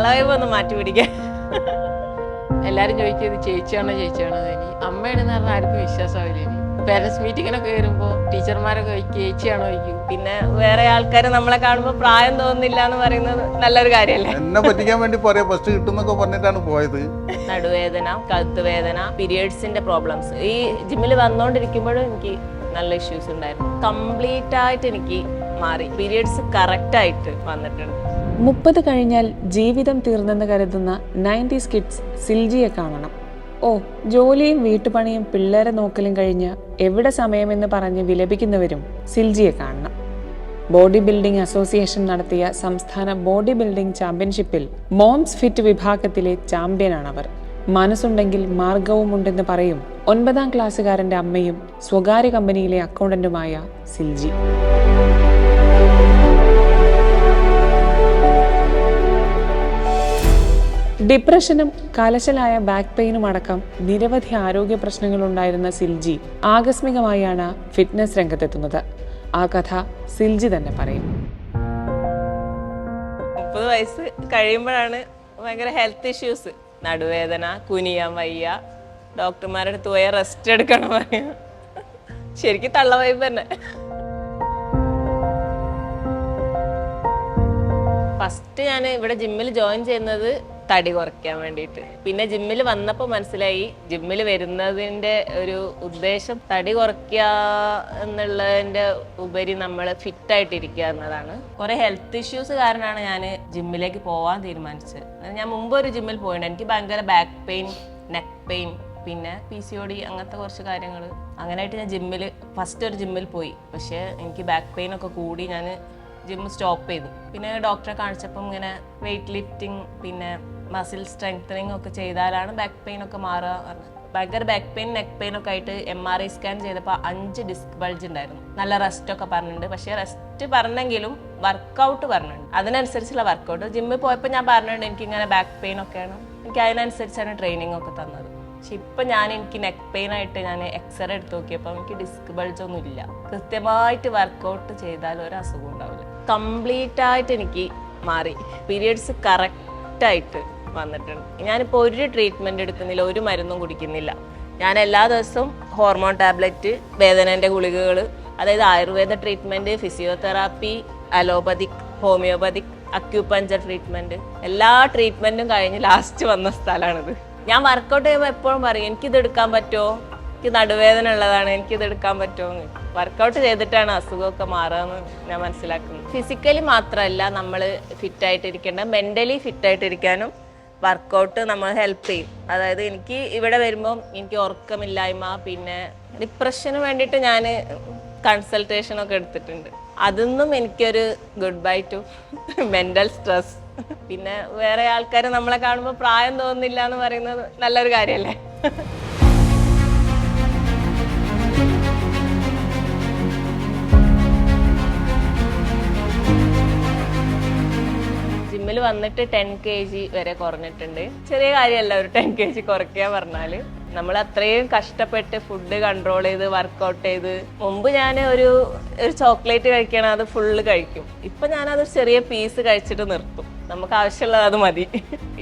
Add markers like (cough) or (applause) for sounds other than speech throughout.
തള്ളവൈബ് ഒന്ന് മാറ്റി പിടിക്കാൻ. എല്ലാരും ചോദിക്കും ഇത് ചേച്ചിയാണോ ചേച്ചിയാണോ എന്ന്. ഇനി അമ്മയാണെന്ന് പറഞ്ഞാൽ ആർക്കും വിശ്വാസമാവില്ല ഇനി. പേരൻസ് മീറ്റിങ്ങിനൊക്കെ വരുമ്പോൾ ടീച്ചർമാരൊക്കെ ചോദിക്കും ചേച്ചിയാണോ ചോദിക്കും. പിന്നെ വേറെ ആൾക്കാർ നമ്മളെ കാണുമ്പോൾ പ്രായം തോന്നുന്നില്ല എന്ന് പറയുന്നത് നല്ലൊരു കാര്യമല്ലേ എന്നെ പറ്റിക്കാൻ വേണ്ടി പറയാ. ഫസ്റ്റ് കിട്ടുന്നൊക്കെ പറഞ്ഞിട്ടാണ് പോയത്. നടുവേദന കഴുത്ത് വേദന പീരിയഡ്സിന്റെ പ്രോബ്ലംസ് ഈ ജിമ്മിൽ വന്നുകൊണ്ടിരിക്കുമ്പോഴും എനിക്ക് നല്ല ഇഷ്യൂസ് ഉണ്ടായിരുന്നു. കംപ്ലീറ്റ് ആയിട്ട് എനിക്ക് മാറി. പീരിയഡ്സ് കറക്റ്റ് ആയിട്ട് വന്നിട്ടുണ്ട്. മുപ്പത് കഴിഞ്ഞാൽ ജീവിതം തീർന്നെന്ന് കരുതുന്ന നയന്റീസ് കിഡ്സ് സിൽജിയെ കാണണം. ഓ ജോലിയും വീട്ടുപണിയും പിള്ളേരെ നോക്കലും കഴിഞ്ഞ് എവിടെ സമയമെന്ന് പറഞ്ഞ് വിലപിക്കുന്നവരും സിൽജിയെ കാണണം. ബോഡി ബിൽഡിംഗ് അസോസിയേഷൻ നടത്തിയ സംസ്ഥാന ബോഡി ബിൽഡിംഗ് ചാമ്പ്യൻഷിപ്പിൽ മോംസ് ഫിറ്റ് വിഭാഗത്തിലെ ചാമ്പ്യനാണവർ. മനസ്സുണ്ടെങ്കിൽ മാർഗവുമുണ്ടെന്ന് പറയും ഒൻപതാം ക്ലാസ്സുകാരന്റെ അമ്മയും സ്വകാര്യ കമ്പനിയിലെ അക്കൗണ്ടന്റുമായ സിൽജി. ഡിപ്രഷനും കലശലായ ബാക്ക് പെയിനും അടക്കം നിരവധി ആരോഗ്യ പ്രശ്നങ്ങൾ ഉണ്ടായിരുന്ന സിൽജി ആകസ്മികമായാണ് ഫിറ്റ്നസ് രംഗത്തെത്തുന്നത്. ആ കഥ സിൽജി തന്നെ പറയും. മുപ്പത് വയസ്സ് കഴിയുമ്പോഴാണ് ഭയങ്കര ഹെൽത്ത് ഇഷ്യൂസ് നടുവേദന കുനിയാൻ വയ്യ. ഡോക്ടർമാരുടെ അടുത്ത് പോയാൽ റെസ്റ്റ് എടുക്കണം പറയാ. ശരിക്കും തള്ള വൈബ് തന്നെ. ഫസ്റ്റ് ഞാൻ ഇവിടെ ജിമ്മിൽ ജോയിൻ ചെയ്യുന്നത് തടി കുറയ്ക്കാൻ വേണ്ടിയിട്ട്. പിന്നെ ജിമ്മിൽ വന്നപ്പോൾ മനസ്സിലായി ജിമ്മിൽ വരുന്നതിന്റെ ഒരു ഉദ്ദേശം തടി കുറയ്ക്കുക എന്നുള്ളതിന്റെ ഉപരി നമ്മൾ ഫിറ്റായിട്ടിരിക്കുക എന്നതാണ്. കുറേ ഹെൽത്ത് ഇഷ്യൂസ് കാരണമാണ് ഞാൻ ജിമ്മിലേക്ക് പോകാൻ തീരുമാനിച്ചത്. ഞാൻ മുമ്പ് ഒരു ജിമ്മിൽ പോയിട്ടുണ്ട് എനിക്ക് ഭയങ്കര ബാക്ക് പെയിൻ നെക്ക് പെയിൻ പിന്നെ പി സി ഒ ഡി അങ്ങനത്തെ കുറച്ച് കാര്യങ്ങൾ അങ്ങനെയായിട്ട് ഞാൻ ജിമ്മിൽ ഫസ്റ്റ് ഒരു ജിമ്മിൽ പോയി. പക്ഷേ എനിക്ക് ബാക്ക് പെയിൻ ഒക്കെ കൂടി ഞാൻ ജിം സ്റ്റോപ്പ് ചെയ്തു. പിന്നെ ഡോക്ടറെ കാണിച്ചപ്പം ഇങ്ങനെ വെയിറ്റ് ലിഫ്റ്റിംഗ് പിന്നെ മസിൽ സ്ട്രെങ്തനിങ് ഒക്കെ ചെയ്താലാണ് ബാക്ക് പെയിൻ ഒക്കെ മാറുക പറഞ്ഞത് ഭയങ്കര ബാക്ക് പെയിൻ നെക്ക് പെയിൻ ഒക്കെ ആയിട്ട് എം ആർ ഐ സ്കാൻ ചെയ്തപ്പോൾ അഞ്ച് ഡിസ്ക് ബൾജ് ഉണ്ടായിരുന്നു. നല്ല റെസ്റ്റ് ഒക്കെ പറഞ്ഞിട്ടുണ്ട്. പക്ഷേ റെസ്റ്റ് പറഞ്ഞെങ്കിലും വർക്കൗട്ട് പറഞ്ഞിട്ടുണ്ട്. അതിനനുസരിച്ചുള്ള വർക്കൗട്ട് ജിമ്മിൽ പോയപ്പോൾ ഞാൻ പറഞ്ഞിട്ടുണ്ട് എനിക്ക് ഇങ്ങനെ ബാക്ക് പെയിൻ ഒക്കെയാണ്. എനിക്ക് അതിനനുസരിച്ചാണ് ട്രെയിനിങ് ഒക്കെ തന്നത്. പക്ഷെ ഇപ്പം ഞാൻ എനിക്ക് നെക്ക് പെയിൻ ആയിട്ട് ഞാൻ എക്സ്റേ എടുത്ത് നോക്കിയപ്പോൾ എനിക്ക് ഡിസ്ക് ബൾജ് ഒന്നും ഇല്ല. കൃത്യമായിട്ട് വർക്കൗട്ട് ചെയ്താൽ ഒരു അസുഖം ഉണ്ടാവില്ല. കംപ്ലീറ്റ് ആയിട്ട് എനിക്ക് മാറി. പീരിയഡ്സ് കറക്റ്റായിട്ട് വന്നിട്ടുണ്ട്. ഞാനിപ്പോൾ ഒരു ട്രീറ്റ്മെന്റ് എടുക്കുന്നില്ല ഒരു മരുന്നും കുടിക്കുന്നില്ല. ഞാൻ എല്ലാ ദിവസവും ഹോർമോൺ ടാബ്ലറ്റ് വേദനേന്റെ ഗുളികകൾ അതായത് Ayurveda treatment physiotherapy allopathic homeopathic acupuncture treatment എല്ലാ ട്രീറ്റ്മെന്റും കഴിഞ്ഞ് ലാസ്റ്റ് വന്ന സ്ഥലമാണിത് ഞാൻ വർക്കൗട്ട് ചെയ്യുമ്പോൾ എപ്പോഴും പറയും എനിക്കിത് എടുക്കാൻ പറ്റുമോ? എനിക്ക് നടുവേദന ഉള്ളതാണ് എനിക്കിത് എടുക്കാൻ പറ്റുമോ വർക്കൗട്ട് ചെയ്തിട്ടാണ് അസുഖമൊക്കെ മാറുകയെന്ന് ഞാൻ മനസ്സിലാക്കുന്നത്. ഫിസിക്കലി മാത്രമല്ല നമ്മൾ ഫിറ്റായിട്ടിരിക്കേണ്ടത് മെന്റലി ഫിറ്റായിട്ടിരിക്കാനും വർക്കൗട്ട് നമ്മൾ ഹെൽപ്പ് ചെയ്യും. അതായത് എനിക്ക് ഇവിടെ വരുമ്പം എനിക്ക് ഉറക്കമില്ലായ്മ പിന്നെ ഡിപ്രഷന് വേണ്ടിയിട്ട് ഞാൻ കൺസൾട്ടേഷൻ ഒക്കെ എടുത്തിട്ടുണ്ട്. അതൊന്നും എനിക്കൊരു good bye to mental stress പിന്നെ വേറെ ആൾക്കാർ നമ്മളെ കാണുമ്പോൾ പ്രായം തോന്നുന്നില്ല എന്ന് പറയുന്നത് നല്ലൊരു കാര്യമല്ലേ (laughs) ജിമ്മിൽ വന്നിട്ട് ടെൻ കെ ജി വരെ കുറഞ്ഞിട്ടുണ്ട്. ചെറിയ കാര്യമല്ല ഒരു ടെൻ കെ ജി കുറയ്ക്കുക പറഞ്ഞാൽ നമ്മൾ അത്രയും കഷ്ടപ്പെട്ട് ഫുഡ് കൺട്രോൾ ചെയ്ത് വർക്കൗട്ട് ചെയ്ത്. മുമ്പ് ഞാൻ ഒരു ഒരു ചോക്ലേറ്റ് കഴിക്കണം അത് ഫുള്ള് കഴിക്കും. ഇപ്പൊ ഞാനത് ചെറിയ പീസ് കഴിച്ചിട്ട് നിർത്തും. നമുക്ക് ആവശ്യമുള്ളത് അത് മതി.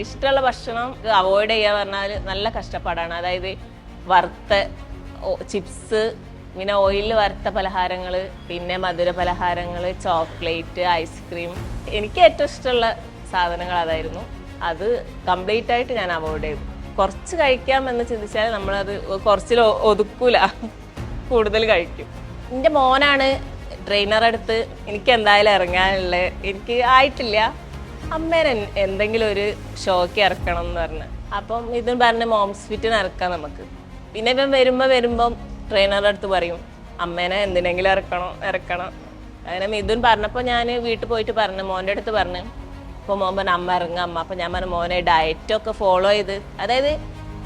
ഇഷ്ടമുള്ള ഭക്ഷണം അവോയ്ഡ് ചെയ്യുക പറഞ്ഞാൽ നല്ല കഷ്ടപ്പാടാണ്. അതായത് വറുത്ത ചിപ്സ് പിന്നെ ഓയിലിൽ വറുത്ത പലഹാരങ്ങൾ പിന്നെ മധുര പലഹാരങ്ങൾ ചോക്ലേറ്റ് ഐസ്ക്രീം എനിക്ക് ഏറ്റവും ഇഷ്ടമുള്ള സാധനങ്ങൾ അതായിരുന്നു അത് കംപ്ലീറ്റ് ആയിട്ട് ഞാൻ അവോയ്ഡ് ചെയ്തു. കുറച്ച് കഴിക്കാമെന്ന് ചിന്തിച്ചാൽ നമ്മളത് കുറച്ചിൽ ഒതുക്കൂല. കൂടുതൽ കഴിക്കും. എന്റെ മോനാണ് ട്രെയിനർ അടുത്ത് എനിക്ക് എന്തായാലും ഇറങ്ങാനുള്ള. എനിക്ക് ആയിട്ടില്ല. അമ്മേനെ എന്തെങ്കിലും ഒരു ഷോക്ക് ഇറക്കണം എന്ന് പറഞ്ഞ്. അപ്പം ഇതും പറഞ്ഞ് മോംസ് ഫിറ്റിന് ഇറക്കാം നമുക്ക്. പിന്നെ ഇപ്പം വരുമ്പോൾ വരുമ്പം ട്രെയിനറുടെ അടുത്ത് പറയും അമ്മേനെ എന്തിനെങ്കിലും ഇറക്കണം ഇറക്കണം. അങ്ങനെ മിഥുൻ പറഞ്ഞപ്പോൾ ഞാൻ വീട്ടിൽ പോയിട്ട് പറഞ്ഞു മോന്റെ അടുത്ത് പറഞ്ഞു അപ്പോൾ മോൻ അമ്മ ഇറങ്ങുക അമ്മ അപ്പോൾ ഞാൻ പറഞ്ഞു മോനെ ഡയറ്റൊക്കെ ഫോളോ ചെയ്ത്. അതായത്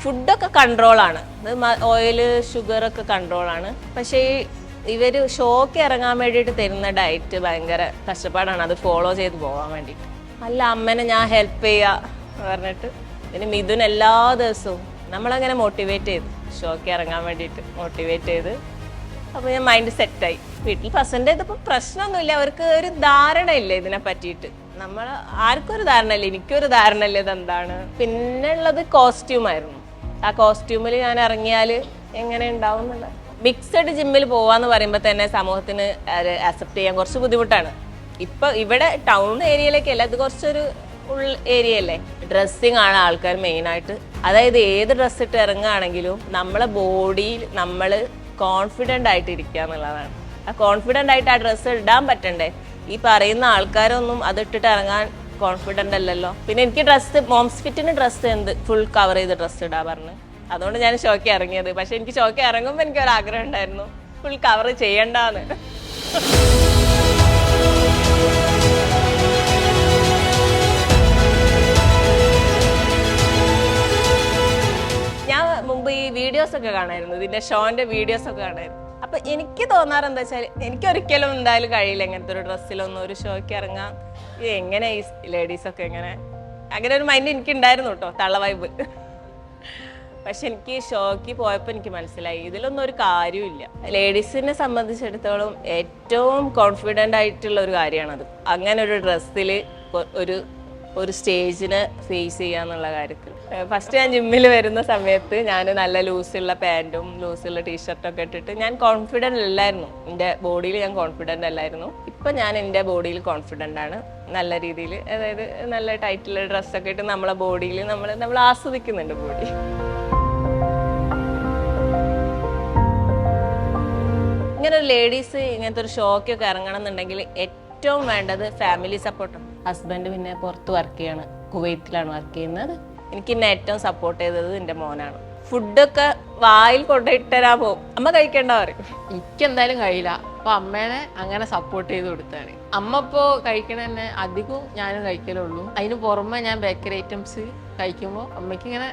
ഫുഡൊക്കെ കൺട്രോളാണ് ഇത് ഓയിൽ ഷുഗറൊക്കെ കൺട്രോളാണ് പക്ഷേ ഈ ഇവർ ഷോക്ക് ഇറങ്ങാൻ വേണ്ടിയിട്ട് തരുന്ന ഡയറ്റ് ഭയങ്കര കഷ്ടപ്പാടാണ്. അത് ഫോളോ ചെയ്ത് പോകാൻ വേണ്ടിയിട്ട്. അല്ല അമ്മനെ ഞാൻ ഹെൽപ്പ് ചെയ്യുക പറഞ്ഞിട്ട്. പിന്നെ മിഥുൻ എല്ലാ ദിവസവും നമ്മളങ്ങനെ മോട്ടിവേറ്റ് ചെയ്തു. ഷോക്ക് ഇറങ്ങാൻ വേണ്ടിയിട്ട് മോട്ടിവേറ്റ് ചെയ്ത്. അപ്പോൾ ഞാൻ മൈൻഡ് സെറ്റായി വീട്ടിൽ പ്രസന്റ് ചെയ്തപ്പോൾ പ്രശ്നമൊന്നുമില്ല. അവർക്ക് ഒരു ധാരണയില്ല ഇതിനെ പറ്റിയിട്ട്? നമ്മൾ ആർക്കൊരു ഒരു ധാരണ ഇല്ല എനിക്കൊരു ധാരണ ഇല്ല ഇതെന്താണ്. പിന്നെ ഉള്ളത് കോസ്റ്റ്യൂം ആയിരുന്നു. ആ കോസ്റ്റ്യൂമിൽ ഞാൻ ഇറങ്ങിയാൽ എങ്ങനെ ഉണ്ടാവും എന്നുള്ളത് മിക്സഡ് ജിമ്മിൽ പോവാന്ന് പറയുമ്പോൾ തന്നെ സമൂഹത്തിന് അക്സെപ്റ്റ് ചെയ്യാൻ കുറച്ച് ബുദ്ധിമുട്ടാണ്. ഇപ്പൊ ഇവിടെ ടൗൺ ഏരിയയിലേക്കല്ല ഇത് കുറച്ചൊരു ഉൾ ഏരിയ അല്ലേ ഡ്രസ്സിങ് ആണ് ആൾക്കാർ മെയിനായിട്ട് അതായത് ഏത് ഡ്രസ്സ് ഇട്ട് ഇറങ്ങുകയാണെങ്കിലും നമ്മളെ ബോഡിയിൽ നമ്മൾ കോൺഫിഡന്റ് ആയിട്ട് ഇരിക്കുക എന്നുള്ളതാണ്. ആ കോൺഫിഡന്റ് ആയിട്ട് ആ ഡ്രസ്സ് ഇടാൻ പറ്റണ്ടേ? ഈ പറയുന്ന ആൾക്കാരൊന്നും അത് ഇട്ടിട്ട് ഇറങ്ങാൻ കോൺഫിഡന്റ് അല്ലല്ലോ. പിന്നെ എനിക്ക് ഡ്രസ്സ് മോംസ് ഫിറ്റിന് ഡ്രസ്സ് എന്ത് ഫുൾ കവർ ചെയ്ത് ഡ്രസ്സ് ഇടാ പറഞ്ഞു. അതുകൊണ്ട് ഞാൻ ഷോക്കി ഇറങ്ങിയത്. പക്ഷെ എനിക്ക് ഷോക്കി ഇറങ്ങുമ്പോൾ എനിക്ക് ഒരു ആഗ്രഹം ഉണ്ടായിരുന്നു. ഫുൾ കവർ ചെയ്യണ്ടെന്ന്. ഞാൻ മുമ്പ് ഈ വീഡിയോസ് ഒക്കെ കാണായിരുന്നു. ഇതിന്റെ ഷോന്റെ വീഡിയോസ് ഒക്കെ കാണായിരുന്നു. അപ്പൊ എനിക്ക് തോന്നാറ് എന്താ വെച്ചാൽ എനിക്ക് ഒരിക്കലും എന്തായാലും കഴിയില്ല ഇങ്ങനത്തെ ഒരു ഡ്രസ്സിലൊന്നും ഒരു ഷോയ്ക്ക് ഇറങ്ങാൻ. എങ്ങനെ ഈ ലേഡീസ് ഒക്കെ എങ്ങനെ അങ്ങനെ ഒരു മൈൻഡ് എനിക്ക് ഉണ്ടായിരുന്നു കേട്ടോ തള്ള വൈബ് പക്ഷെ എനിക്ക് ഷോക്ക് പോയപ്പോൾ എനിക്ക് മനസ്സിലായി ഇതിലൊന്നും ഒരു കാര്യമില്ല ലേഡീസിനെ സംബന്ധിച്ചിടത്തോളം ഏറ്റവും കോൺഫിഡന്റ് ആയിട്ടുള്ള ഒരു കാര്യമാണത്. അങ്ങനെ ഒരു ഡ്രസ്സിൽ ഒരു ഒരു സ്റ്റേജിനെ ഫേസ് ചെയ്യാന്നുള്ള കാര്യത്തിൽ. ഫസ്റ്റ് ഞാൻ ജിമ്മിൽ വരുന്ന സമയത്ത് ഞാൻ നല്ല ലൂസുള്ള പാന്റും ലൂസുള്ള ടീഷർട്ടൊക്കെ ഇട്ടിട്ട് ഞാൻ കോൺഫിഡന്റ് അല്ലായിരുന്നു. എന്റെ ബോഡിയിൽ ഞാൻ കോൺഫിഡന്റ് അല്ലായിരുന്നു. ഇപ്പം ഞാൻ എന്റെ ബോഡിയിൽ കോൺഫിഡന്റ് ആണ്. നല്ല രീതിയിൽ അതായത് നല്ല ടൈറ്റിലുള്ള ഡ്രസ്സൊക്കെ ഇട്ട് നമ്മളെ ബോഡിയിൽ നമ്മൾ നമ്മൾ ആസ്വദിക്കുന്നുണ്ട് ബോഡി ഇങ്ങനെ ഒരു ലേഡീസ് ഇങ്ങനത്തെ ഒരു ഷോക്കൊക്കെ ഇറങ്ങണം എന്നുണ്ടെങ്കിൽ ഏറ്റവും വേണ്ടത് ഫാമിലി സപ്പോർട്ടാണ് ഹസ്ബൻഡ് പിന്നെ പുറത്ത് വർക്ക് ചെയ്യാണ്. കുവൈത്തിലാണ് വർക്ക് ചെയ്യുന്നത്. എനിക്ക് എന്നെ ഏറ്റവും സപ്പോർട്ട് ചെയ്തത് എന്റെ മോനാണ്. ഫുഡൊക്കെ വായിൽ കൊണ്ടിട്ടരാ പോകും അമ്മ കഴിക്കേണ്ട പറയും. എനിക്ക് എന്തായാലും കഴിയില്ല. അപ്പൊ അമ്മേനെ അങ്ങനെ സപ്പോർട്ട് ചെയ്ത് കൊടുത്താണ് അമ്മ ഇപ്പോ കഴിക്കണ തന്നെ അധികവും ഞാനും കഴിക്കലുള്ളൂ. അതിന് പുറമെ ഞാൻ ബേക്കറി ഐറ്റംസ് കഴിക്കുമ്പോൾ അമ്മയ്ക്ക് ഇങ്ങനെ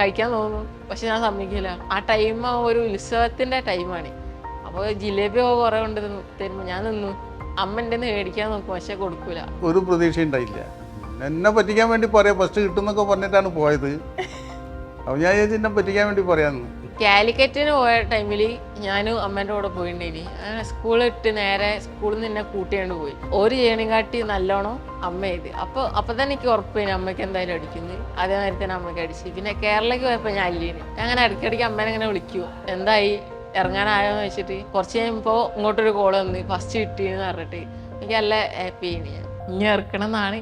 കഴിക്കാൻ തോന്നും. പക്ഷെ ഞാൻ സമ്മതിക്കില്ല. ആ ടൈം ഒരു ഉത്സവത്തിന്റെ ടൈമാണ് അപ്പോൾ ജിലേബി കുറെ കൊണ്ട് തരുമ്പോൾ ഞാൻ നിന്നു. അമ്മ എന്റെ മേടിക്കാൻ നോക്കും പക്ഷെ കൊടുക്കൂല. ഒരു പ്രതീക്ഷ ഉണ്ടായില്ല എന്നെ പറ്റിക്കാൻ വേണ്ടി പറയാം ഫസ്റ്റ് കിട്ടുന്നൊക്കെ പറഞ്ഞിട്ടാണ് പോയത്. ഞാൻ ചേച്ചി എന്നെ പറ്റിക്കാൻ വേണ്ടി പറയാന്ന്. കാലിക്കറ്റിന് പോയ ടൈമിൽ ഞാനും അമ്മേന്റെ കൂടെ പോയിട്ടുണ്ടായിരുന്നു അങ്ങനെ സ്കൂളിൽ ഇട്ട് നേരെ സ്കൂളിൽ നിന്ന് എന്നെ കൂട്ടിയാണ്ട് പോയി. ഒരു ചെയ്യണേക്കാട്ടി നല്ലോണം അമ്മ ചെയ്ത്. അപ്പോൾ അപ്പോൾ തന്നെ എനിക്ക് ഉറപ്പായി അമ്മയ്ക്ക് എന്തായാലും അടിക്കുന്നത് അതേമാതിരി തന്നെ അമ്മയ്ക്ക് അടിച്ച്. പിന്നെ കേരളയ്ക്ക് പോയപ്പോൾ ഞാൻ അല്ലേന്. ഞാൻ അങ്ങനെ ഇടയ്ക്കിടയ്ക്ക് അമ്മേനെ ഇങ്ങനെ വിളിക്കൂ. എന്തായി? ഇറങ്ങാനായോന്ന് വെച്ചിട്ട് കുറച്ച് കഴിയുമ്പോൾ ഇങ്ങോട്ടൊരു കോൾ വന്ന് ഫസ്റ്റ് കിട്ടിയെന്ന് പറഞ്ഞിട്ട് എനിക്ക് നല്ല ഹാപ്പി ഞാൻ. ഇനി ഇറക്കണം എന്നാണ്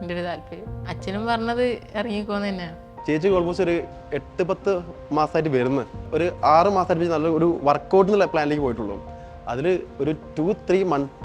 എന്റെ ഒരു താല്പര്യം. അച്ഛനും പറഞ്ഞത് ഇറങ്ങിക്കോന്ന് തന്നെയാണ്. ചേച്ചി ഓൾമോസ്റ്റ് ഒരു എട്ട് പത്ത് മാസമായിട്ട് വരുന്നത് ഒരു ആറ് മാസമായിട്ട് നല്ല ഒരു വർക്കൗട്ട് എന്നുള്ള പ്ലാനിലേക്ക് പോയിട്ടുള്ളൂ. അതിൽ ഒരു ടു ത്രീ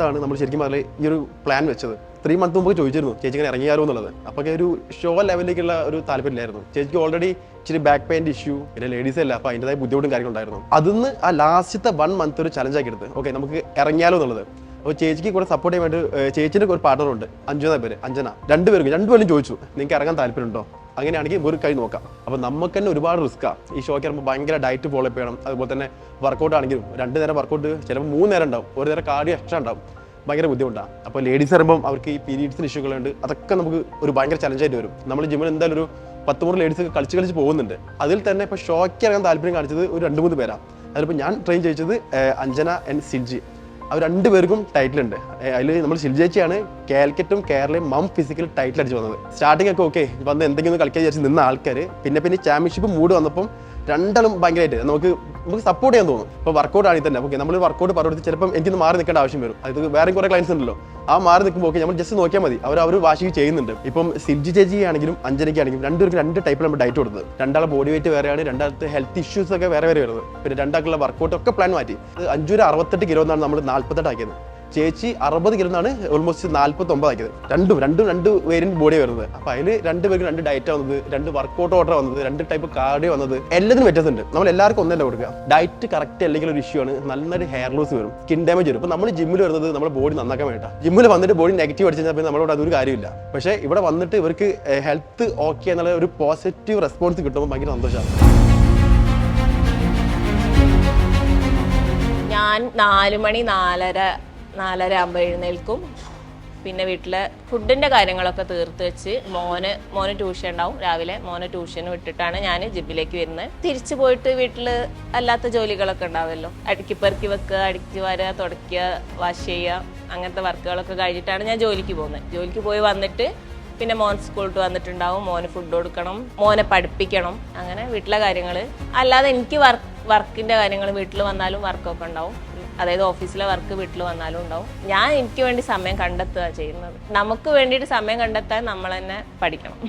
ആണ് നമ്മൾ ശരിക്കും പറഞ്ഞാൽ ഈ ഒരു പ്ലാൻ വെച്ചത്. ത്രീ മന്ത് മുമ്പ് ചോദിച്ചിരുന്നു ചേച്ചി ഇങ്ങനെ ഇറങ്ങിയാലോ എന്നുള്ളത്. അപ്പോൾ ഒരു ഷോ ലെവലിലേക്കുള്ള ഒരു താല്പര്യമില്ലായിരുന്നു. ചേച്ചിക്ക് ഓൾറെഡി ഇച്ചിരി ബാക്ക് പെയിന്റെ ഇഷ്യൂ പിന്നെ ലേഡീസ് അല്ല അപ്പോൾ അതിന്റെതായ ബുദ്ധിമുട്ടും കാര്യങ്ങളുണ്ടായിരുന്നു. അതിന്ന് ആ ലാസ്റ്റത്തെ വൺ മന്ത് ഒരു ചലഞ്ച് ആക്കി എടുത്ത് ഓക്കെ നമുക്ക് ഇറങ്ങിയാലോ എന്നുള്ളത്. അപ്പോൾ ചേച്ചിക്ക് കൂടെ സപ്പോർട്ട് ചെയ്യാൻ വേണ്ടി ചേച്ചിന്റെ ഒരു പാർട്ണറുണ്ട് അഞ്ജന പേര് അഞ്ജന. രണ്ടുപേർക്കും രണ്ടുപേരും ചോദിച്ചു നിങ്ങൾക്ക് ഇറങ്ങാൻ താല്പര്യമുണ്ടോ? അങ്ങനെയാണെങ്കിൽ കൈ നോക്കാം. അപ്പോൾ നമുക്ക് തന്നെ ഒരുപാട് റിസ്ക്കാണ് ഈ ഷോയ്ക്ക് വരുമ്പോൾ ഭയങ്കര ഡയറ്റ് ഫോളോ ചെയ്യണം. അതുപോലെ തന്നെ വർക്കൗട്ട് ആണെങ്കിലും രണ്ട് നേരം വർക്കൗട്ട് ചിലപ്പോൾ മൂന്ന് നേരം ഉണ്ടാവും. ഒരു നേരം കാർഡിയോ എക്സ്ട്രാ ഉണ്ടാവും. ഭയങ്കര ബുദ്ധിമുട്ടാണ്. അപ്പോൾ ലേഡീസ് വരുമ്പോൾ അവർക്ക് ഈ പീരീഡ്സിന് ഇഷ്യൂകളുണ്ട് അതൊക്കെ നമുക്ക് ഒരു ഭയങ്കര ചലഞ്ചായിട്ട് വരും. നമ്മൾ ജിമ്മിൽ എന്തായാലും ഒരു പത്ത് മൂന്ന് ലേഡീസ് കളിച്ച് കളിച്ച് പോകുന്നുണ്ട്. അതിൽ തന്നെ ഇപ്പോൾ ഷോയ്ക്ക് ഇറങ്ങാൻ താല്പര്യം കാണിച്ചത് ഒരു രണ്ട് മൂന്ന് പേരാണ്. അതിലിപ്പോൾ ഞാൻ ട്രെയിൻ ചെയ്യിച്ചത് അഞ്ജന ആൻഡ് സിൽജി അവർ രണ്ടുപേർക്കും ടൈറ്റിൽ ഉണ്ട്. അതിൽ നമ്മൾ ശിൽജേച്ചിയാണ് കാലിക്കറ്റും കേരളയും മം ഫിസിക്കൽ ടൈറ്റിൽ അടിച്ച് വന്നത്. സ്റ്റാർട്ടിംഗ് ഒക്കെ ഓക്കെ വന്ന് എന്തെങ്കിലും കളിക്കാൻ വിചാരിച്ച് നിന്ന ആൾക്കാർ പിന്നെ പിന്നെ ചാമ്പ്യൻഷിപ്പ് മൂഡ് വന്നപ്പം രണ്ടാളും ഭയങ്കരമായിട്ട് നമുക്ക് നമുക്ക് സപ്പോർട്ട് ചെയ്യാൻ തോന്നും. ഇപ്പോൾ വർക്കൗട്ട് ആണെങ്കിൽ തന്നെ. ഓക്കെ നമ്മൾ വർക്കൗട്ട് പറഞ്ഞു ചിലപ്പം എനിക്കൊന്ന് മാറി നിൽക്കേണ്ട ആവശ്യം വരും. അത് വേറെ കുറേ ക്ലയൻസ് ഉണ്ടല്ലോ. ആ മാറി നിൽക്കുമ്പോൾ ഓക്കെ നമ്മൾ ജസ്റ്റ് നോക്കിയാൽ മതി. അവർ അവർ വാശിക്ക് ചെയ്യുന്നുണ്ട്. ഇപ്പം സിൽജി ചേച്ചി ആണെങ്കിലും അഞ്ജനയ്ക്ക് ആണെങ്കിലും രണ്ടുപേർക്ക് രണ്ട് ടൈപ്പിൽ നമ്മൾ ഡയറ്റ് കൊടുത്തത്. രണ്ടാളെ ബോഡി വെയിറ്റ് വേറെയാണ് രണ്ടാളത്തെ ഹെൽത്ത് ഇഷ്യൂസ് ഒക്കെ വേറെ വേറെ വരുന്നത്. പിന്നെ രണ്ടാൾക്കുള്ള വർക്കൗട്ട് ഒക്കെ പ്ലാൻ മാറ്റി. അഞ്ചൂര് അറുപത്തെട്ട് കിലോ എന്നാണ് നമ്മൾ നാൽപ്പത്തെട്ട് ആക്കിയത്. ചേച്ചി അറുപത് കിലോ എന്നാണ് ഓൾമോസ്റ്റ് നാൽപ്പത്തി ഒമ്പതാക്കിയത് രണ്ടും രണ്ടും രണ്ട് വേരിയന്റ് ബോഡി വരുന്നത്. അപ്പൊ അതിൽ രണ്ട് പേർക്ക് രണ്ട് ഡയറ്റ് വന്നത് രണ്ട് വർക്കൗട്ട് ഓർഡർ വന്നത് രണ്ട് ടൈപ്പ് കാർഡിയോ വന്നത്. എല്ലാത്തിനും വ്യത്യാസമുണ്ട്. നമ്മൾ എല്ലാവർക്കും ഒന്നല്ല കൊടുക്കുക. ഡയറ്റ് കറക്റ്റ് അല്ലെങ്കിൽ ഒരു ഇഷ്യൂ ആണ്. നല്ലൊരു ഹെയർ ലോസ് വരും. സ്കിൻ ഡാമേജ് വരും. അപ്പൊ നമ്മൾ ജിമ്മിൽ വരുന്നത് നമ്മുടെ ബോഡി നന്നാക്കാൻ വേണ്ട ജിമ്മിൽ വന്നിട്ട് ബോഡി നെഗറ്റീവ് അടിച്ചു കഴിഞ്ഞാൽ നമ്മളോട് അതൊരു കാര്യമില്ല. പക്ഷേ ഇവിടെ വന്നിട്ട് ഇവർക്ക് ഹെൽത്ത് ഓക്കെ എന്നുള്ള ഒരു പോസിറ്റീവ് റെസ്പോൺസ് കിട്ടുമ്പോൾ ഭയങ്കര സന്തോഷമാണ് ഞാൻ നാല് മണി നാലര നാലര ആകുമ്പോൾ എഴുന്നേൽക്കും. പിന്നെ വീട്ടിലെ ഫുഡിന്റെ കാര്യങ്ങളൊക്കെ തീർത്ത് വെച്ച് മോന് മോന് ട്യൂഷൻ ഉണ്ടാവും. രാവിലെ മോന് ട്യൂഷൻ വിട്ടിട്ടാണ് ഞാൻ ജിബിലേക്ക് വരുന്നത്. തിരിച്ചു പോയിട്ട് വീട്ടിൽ അല്ലാത്ത ജോലികളൊക്കെ ഉണ്ടാവുമല്ലോ അടുക്കി പെറുക്കി വെക്കുക അടുക്കി വരുക തുടക്കുക വാഷ് ചെയ്യുക അങ്ങനത്തെ വർക്കുകളൊക്കെ കഴിഞ്ഞിട്ടാണ് ഞാൻ ജോലിക്ക് പോകുന്നത്. ജോലിക്ക് പോയി വന്നിട്ട് പിന്നെ മോൻ സ്കൂളിട്ട് വന്നിട്ടുണ്ടാവും. മോന് ഫുഡ് കൊടുക്കണം മോനെ പഠിപ്പിക്കണം. അങ്ങനെ വീട്ടിലെ കാര്യങ്ങൾ അല്ലാതെ എനിക്ക് വർക്ക് വർക്കിന്റെ കാര്യങ്ങൾ വീട്ടിൽ വന്നാലും വർക്കൊക്കെ ഉണ്ടാവും. അതായത് ഓഫീസിലെ വർക്ക് വീട്ടിൽ വന്നാലും ഉണ്ടാവും. ഞാൻ എനിക്ക് വേണ്ടി സമയം കണ്ടെത്തുക ചെയ്യുന്നത്. നമുക്ക് വേണ്ടിയിട്ട് സമയം കണ്ടെത്താൻ നമ്മൾ തന്നെ പഠിക്കണം.